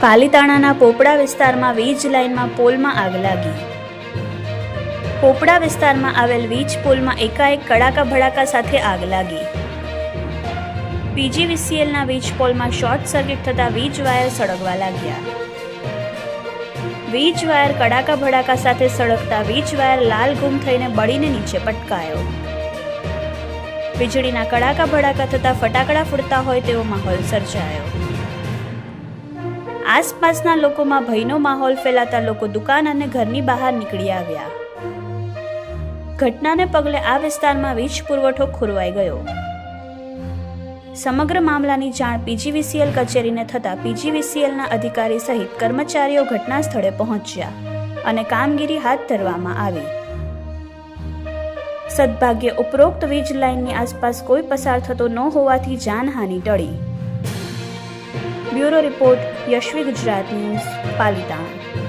પાલીતાણાના પોપડા વિસ્તારમાં વીજ લાઇનમાં પોલમાં આગ લાગી. પોપડા વિસ્તારમાં આવેલ વીજ પોલમાં એકાએક કડાકા ભડાકા સાથે આગ લાગી. પીજીવીસીએલના વીજ પોલમાં શોર્ટ સર્કિટ થતાં વીજ વાયર સળગવા લાગ્યા. વીજ વાયર કડાકા ભડાકા સાથે સળગતા વીજ વાયર લાલ ગુમ થઈને બળીને નીચે પટકાયો. વીજળીના કડાકા ભડાકા થતાં ફટાકડા ફૂટતા હોય તેવો માહોલ સર્જાયો. આસપાસના લોકોમાં ભયનો માહોલ ફેલાતા લોકો દુકાન અને ઘરની બહાર નીકળી આવ્યા. ઘટનાને પગલે આ વિસ્તારમાં વીજ પુરવઠો ખોરવાઈ ગયો. સમગ્ર મામલાની જાણ પીજીવીસીએલ કચેરીને થતાં પીજીવીસીએલના અધિકારી સહિત કર્મચારીઓ ઘટના સ્થળે પહોંચ્યા અને કામગીરી હાથ ધરવામાં આવી. સદભાગ્યે ઉપરોક્ત વીજ લાઇનની આસપાસ કોઈ પસાર થતો ન હોવાથી જાનહાનિ ટળી. Bureau report Yashvi Gujarat news, Palitana.